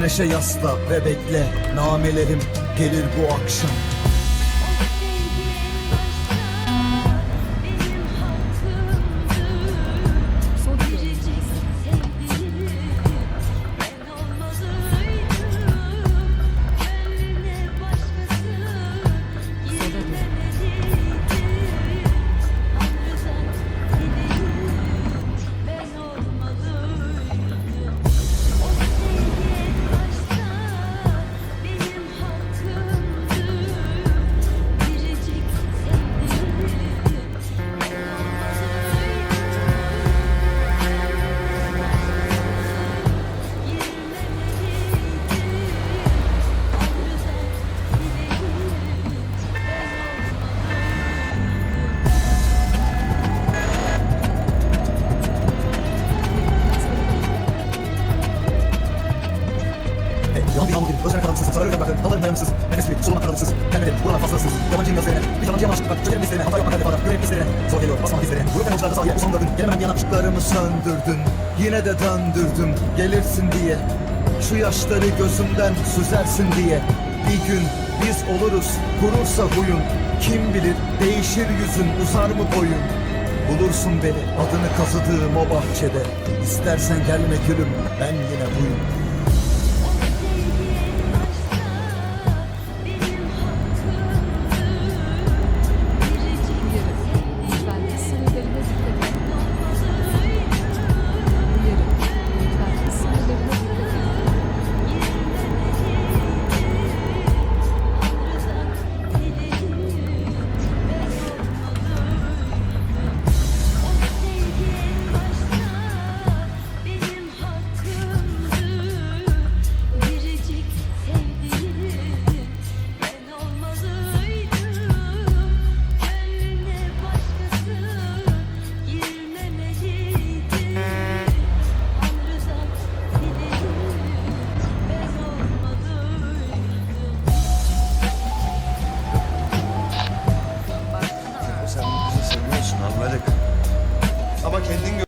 Güneşe yasla ve bekle. Namelerim gelir bu akşam Hey, Yalan bir yağmur gibi, özleme karanlıksız, sararıyor yaprakları, dallarım dayanıksız, nefes bir, solumak aralıksız, kendine, buralar fazlasız, yabancıyım gözlerine, bir yabancıya maaşlık bak, çökerim hislerine, hata yapmak para, görev hislerine, zor geliyor, basmak hislerine, vururken uçlarda sağ yer, sondırdın, gelemem yana, ışıklarımı söndürdün, yine de döndürdüm, gelirsin diye, şu yaşları gözümden süzersin diye, bir gün biz oluruz, kurursa huyun, kim bilir değişir yüzün, uzar mı boyun, Bulursun beni adını kazıdığım o bahçede. İstersen gelme gülüm ben yine buyum Ama kendin gör.